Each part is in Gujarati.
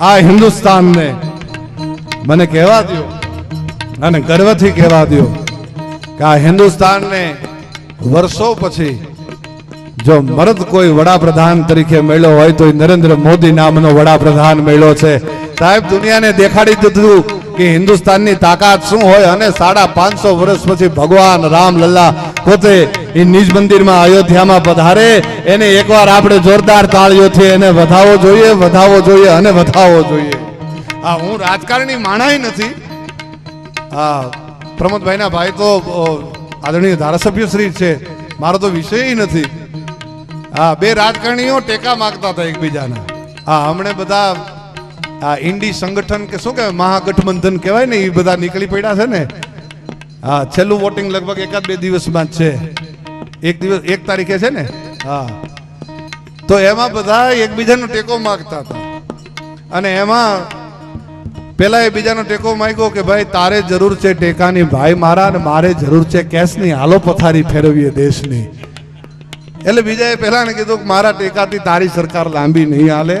આ હિન્દુસ્તાનને મને કહેવા દો અને ગર્વથી કહેવા દો કે આ હિન્દુસ્તાનને વર્ષો પછી જો મરદ કોઈ વડાપ્રધાન તરીકે મળ્યો હોય તો નરેન્દ્ર મોદી નામનો વડાપ્રધાન મળ્યો છે. સાહેબ, દુનિયાને દેખાડી દીધું કે હિન્દુસ્તાનની તાકાત શું હોય અને સાડા પાંચસો વર્ષ પછી ભગવાન રામ લલ્લા પોતે એ નિજ મંદિરમાં અયોધ્યામાં પધારે એને એકવાર આપણે જોરદાર તાળીઓથી એને વધાવો જોઈએ વધાવો જોઈએ અને વધાવો જોઈએ. હા, હું રાજકારણી માણાય નથી. હા, પ્રમોદભાઈના ભાઈ તો આદરણીય ધારાસભ્ય શ્રી છે. મારો તો વિષય નથી. હા, બે રાજકારણીઓ ટેકા માગતા હતા એકબીજાના. હા, હમણે બધા, આ ઇન્ડી સંગઠન કે શું કહેવાય, મહાગઠબંધન કહેવાય ને, એ બધા નીકળી પડ્યા છે ને. હા, છેલ્લું વોટિંગ લગભગ એકાદ બે દિવસમાં જ છે. એક દિવસ, એક તારીખે છે ને? હા. તો એમાં બધા એકબીજાનો ટેકો માગતા હતા. અને એમાં પેલા એ બીજાનો ટેકો માગ્યો કે ભાઈ, તારે જરૂર છે ટેકાની, ભાઈ મારા અને મારે જરૂર છે કેશની, હાલો પથારી ફેરવીએ દેશની. એટલે બીજાએ પહેલાને કીધું કે મારા ટેકાથી તારી સરકાર લાંબી નહીં હાલે.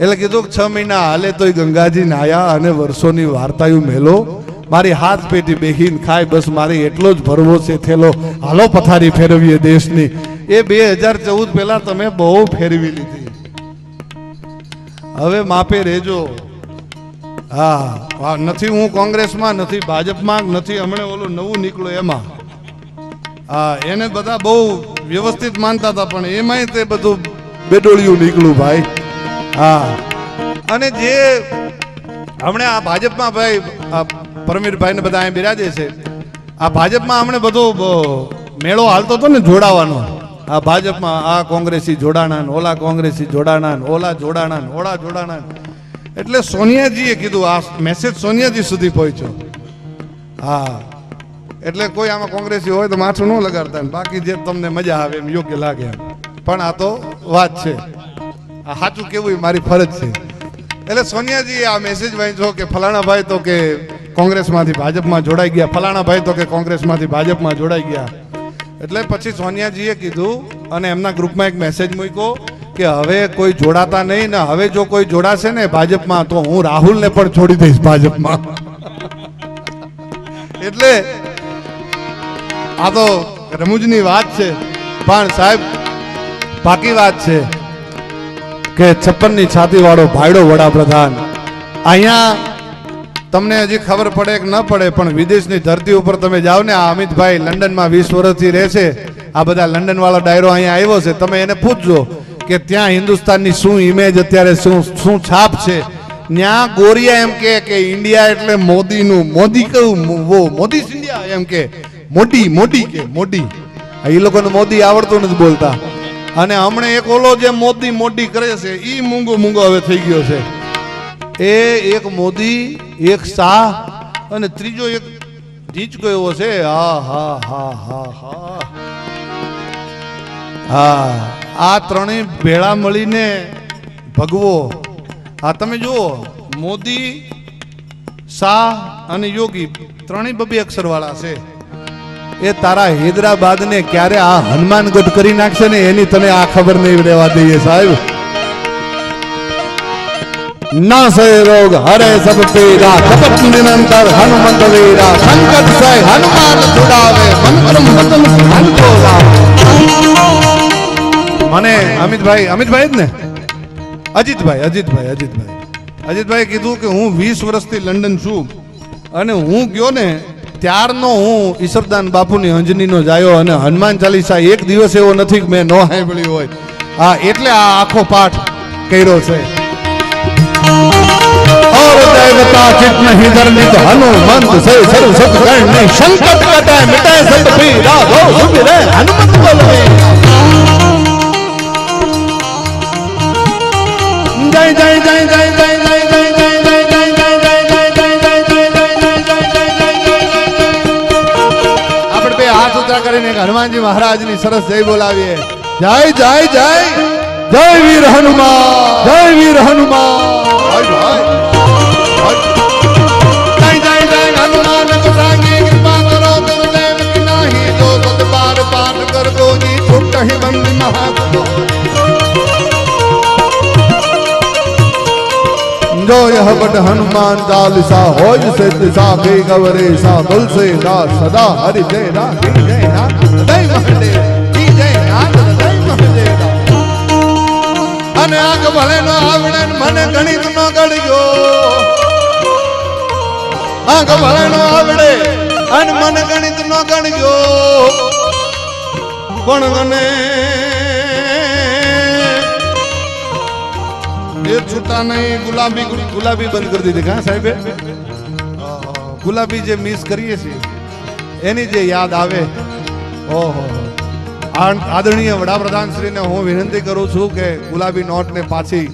એટલે કીધું છ મહિના હાલે તોય ગંગાજી નાયા અને વર્ષોની વાર્તાયું મેલો. મારી હાથ પેટી બેહીન ખાય, બસ મારે એટલો જ ભરવો છે થેલો. હાલો પથારી ફેરવીએ દેશની. એ બે હજાર ચૌદ પહેલા તમે બહુ ફેરવી લીધી. હવે માપે રહેજો. હા નથી હું કોંગ્રેસમાં, નથી ભાજપમાં, નથી હમણે ઓલું નવું નીકળ્યું એમાં. હા, એને બધા બહુ વ્યવસ્થિત માનતા હતા, પણ એમાંય તે બધું બેડોળિયું નીકળ્યું ભાઈ. હા. અને જે હમણે આ ભાજપમાં ભાઈ પરમીરભાઈ ને બધા અહીંયા બિરાજે છે. આ ભાજપમાં હમણે બધો મેળો હાલતો હતો ને જોડાવાનો. આ ભાજપમાં આ કોંગ્રેસી જોડાણા ઓલા કોંગ્રેસી જોડાણા ઓલા જોડાણા ઓલા જોડાણા એટલે સોનિયાજીએ કીધું, આ મેસેજ સોનિયાજી સુધી પહોંચ્યો. હા. એટલે કોઈ આમાં કોંગ્રેસી હોય તો માથું ન લગાડતા બાકી જે તમને મજા આવે એમ યોગ્ય લાગે પણ આ તો વાત છે. આ સાચું કેવું એ મારી ફરજ છે. એટલે સોનિયાજીએ આ મેસેજ વાંચ્યો કે ફલાણા ભાઈ તો કે કોંગ્રેસમાંથી ભાજપમાં જોડાઈ ગયા. ફલાણા ભાઈ તો કે કોંગ્રેસમાંથી ભાજપમાં જોડાઈ ગયા. એટલે પછી સોનિયાજીએ કીધું અને એમના ગ્રુપમાં એક મેસેજ મૂક્યો કે હવે કોઈ જોડાતા નહીં ને હવે જો કોઈ જોડાશે ને ભાજપમાં તો હું રાહુલને પણ છોડી દઈશ ભાજપમાં. એટલે આ તો રમૂજની વાત છે. પણ સાહેબ પાકી વાત છે કે છપ્પનની છાતી વાળો ભાઈડો વડાપ્રધાન. અહીંયા તમને હજી ખબર પડે કે ન પડે, પણ વિદેશની ધરતી ઉપર તમે જાઓ ને, આ અમિતભાઈ લંડનમાં વીસ વર્ષથી રહે છે. આ બધા લંડન વાળો ડાયરો અહીંયા આવ્યો છે. તમે એને પૂછજો કે ત્યાં હિન્દુસ્તાનની શું ઇમેજ અત્યારે શું શું છાપ છે? ત્યાં ગોરિયા એમ કે કે ઇન્ડિયા એટલે મોદીનું, મોદી કયું મોદી ઇન્ડિયા એમ કે મોદી મોદી કે મોદી. એ લોકોને મોદી આવડતું નથી બોલતા. અને હમણે એક ઓલો જે મોદી મોદી કરે છે એ મૂંગો મૂંગો હવે થઈ ગયો છે. એ એક મોદી, એક શાહ અને ત્રીજો એક ઢીંચકો એવો છે હા હા હા હા હા. હા, આ ત્રણેય ભેળા મળીને ભગવો. આ તમે જુઓ, મોદી, શાહ અને યોગી ત્રણેય બબે અક્ષર વાળા છે. એ તારા હૈદરાબાદ ને ક્યારે આ હનુમાનગઢ કરી નાખશે ને એની તને આ ખબર નહીં રહેવા દઈએ સાહેબ. ના સે રોગ હરે સબ પીરા કપટ નિરંતર હનુમંત વીરા સંકટ સે હનુમાન છુડાવે પરમ વતન ધ્યાન મને અમિતભાઈ અમિતભાઈ જ ને અજીતભાઈ અજીતભાઈ અજીતભાઈ અજીતભાઈ કીધું કે હું વીસ વર્ષથી લંડન છું અને હું ગયો ને ત્યારનો હું ઈશ્વરદાન બાપુની અંજનીનો જાયો અને હનુમાન ચાલીસા એક દિવસ એવો નથી મેં ન સાંભળ્યું હોય. હા એટલે આ આખો પાઠ કર્યો છે. और देवता चित ही धर्मित हनुमंत से सर सत करने संकट कटे मिटे सत भी दो सुमिरे हनुमंत बोले जय जय जय जय जय जय કરીને હનુમાનજી जय સરસ જય બોલાવીએ जय जय जय जय વીર હનુમાન जय વીર હનુમાન જો યહ બટ હનુમાન ચાલીસા હોય સે દિશા ભે ગવરેશા તુલસીદાસ સદા હરિ જય રા જય રા દૈવ હરે અને આગ ભલે નો આવડે મને ગણિત નો ગળ્યો આગ ભલે નો આવડે અને મને ગણિત નો ગણ્યો પણ મને એ છૂટા નહીં ગુલાબી ગુલાબી બંધ કરી દીધી. હા, સાહેબે? ગુલાબી જે મિસ કરીએ છીએ, એની જે યાદ આવે. ઓહો આદરણીય વડાપ્રધાન શ્રીને હું વિનંતી કરું છું કે ગુલાબી નોટને પાછી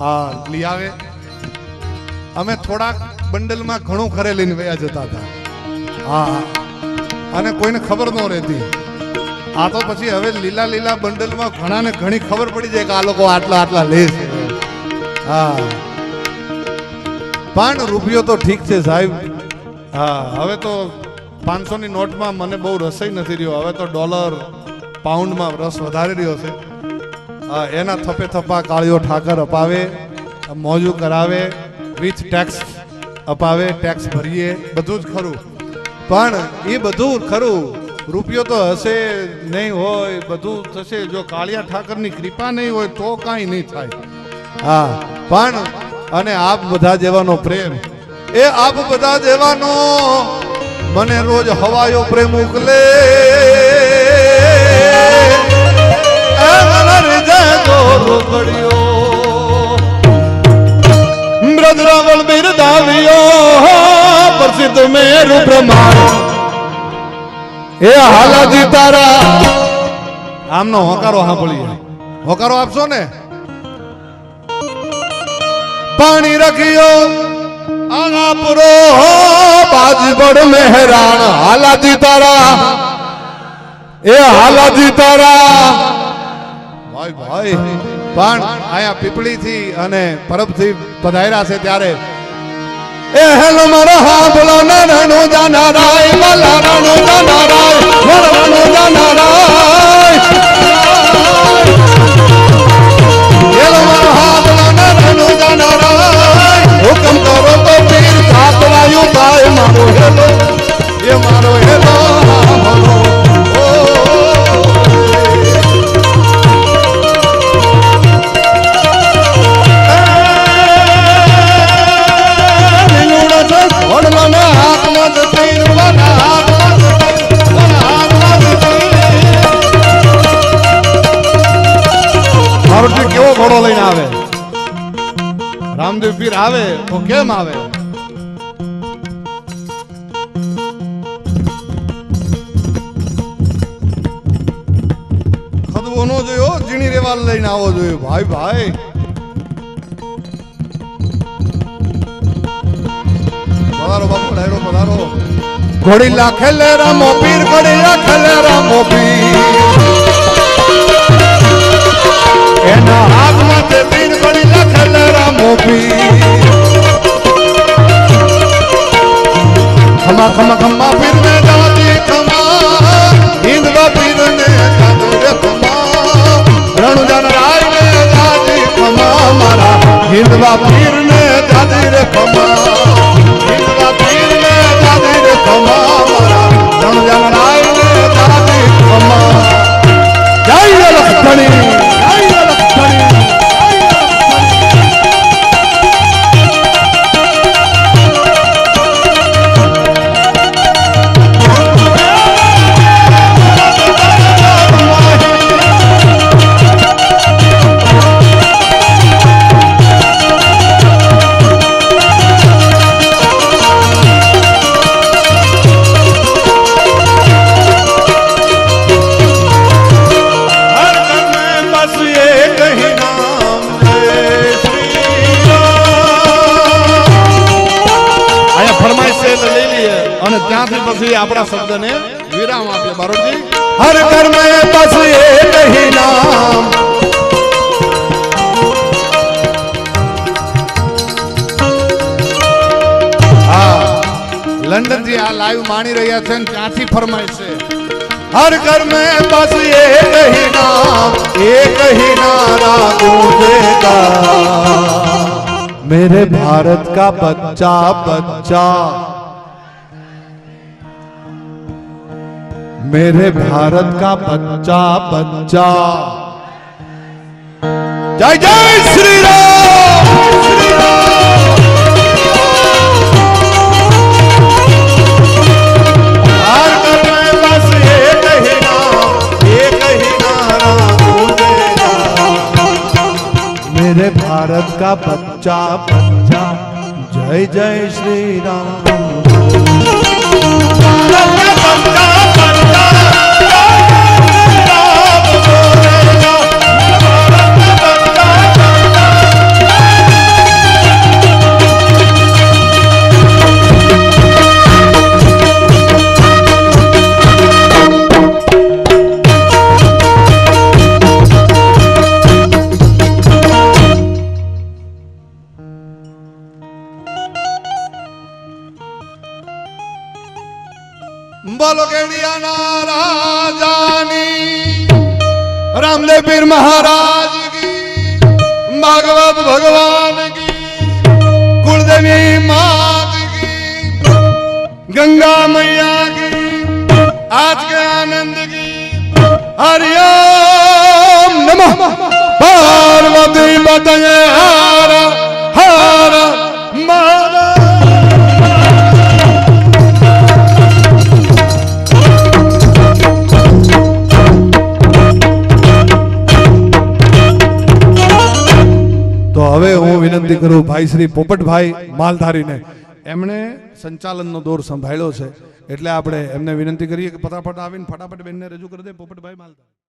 આ લઈ આવે. અમે થોડાક બંડલમાં ઘણું ખરે લઈને વયા જતા હતા. હા, અને કોઈને ખબર ન રહેતી. આ તો પછી હવે લીલા લીલા બંડલમાં ઘણાને ઘણી ખબર પડી જાય કે આ લોકો આટલા આટલા લે છે. હા. પણ રૂપિયો તો ઠીક છે સાહેબ. હા, હવે તો પાંચસો ની નોટમાં મને બહુ રસોઈ નથી રહ્યો. હવે તો ડોલર પાઉન્ડમાં રસ વધારી રહ્યો છે. એના થપે થપ્પા કાળીઓ ઠાકર અપાવે, મોજું કરાવે વિથ ટેક્સ અપાવે ટેક્સ ભરીએ, બધું જ ખરું. પણ એ બધું ખરું, રૂપિયો તો હશે નહીં હોય, બધું થશે. જો કાળિયા ઠાકરની કૃપા નહીં હોય તો કાંઈ નહીં થાય. હા, પણ અને આપ બધા જેવાનો પ્રેમ. એ આપ બધા જેવાનો, મને રોજ હવાયો પ્રેમ ઉકલે. એ મનર જગો રોકડ્યો બ્રજરાવળ બિરદાવ્યો એ હાલાજી તારા. આમનો હોકારો સાંભળીએ હોકારો આપશો ને? પાણી રખ્યો આગાપુરો બાજબડ મહેરાણ. હાલાજી તારા. એ હાલાજી તારા. ભાઈ ભાઈ. પણ અહીંયા પીપળી થી અને પરબથી પધાર્યા છે ત્યારે એ હેલો મારા હા, બોલો ના રણો જાના જાનારાય માલા રણો રામદેવ પીર આવે તો કેમ આવે? ખદવો નો જોયો, ઝીણી રેવાલ લઈને આવો જોઈએ ભાઈ ભાઈ. પધારો બાપુ ડાયરો પધારો. ઘોડી લાખેલે રામો પીર ઘોડી લાખેલે રામો પીર. એના હાથમાં તે પીર ઘોડી લાખેલે રામો પીર ખમા ખમા ખમા પીર દાદી ખમા હિંદવા પીર ને રે ખમા રણુજાન રાય ને દાદી ખમા મારા હિંદવા પીર દાદી રે ખમા લંડન થી આ લાઈવ માણી રહ્યા છે ને ત્યાંથી ફરમાઈશ છે हर घर में बस एक ही नाम एक ही नारा गूंजेगा मेरे भारत का बच्चा बच्चा मेरे भारत का बच्चा बच्चा जय जय श्री राम भारत का बच्चा बच्चा जय जय श्री राम जाना रामदेव पीर महाराज की, भागवत भगवान की, कुलदेवी मात की, गंगा मैया की, आज के आनंद की हरिओम नमः। पार्वती बताए વિનંતી ભાઈ શ્રી પોપટભાઈ માલધારીને. એમણે સંચાલનનો દોર સંભાળ્યો છે. એટલે આપણે એમને વિનંતી કરીએ કે ફટાફટ આવીને ફટાફટ બેનને રજૂ કરી દે પોપટભાઈ માલધારી.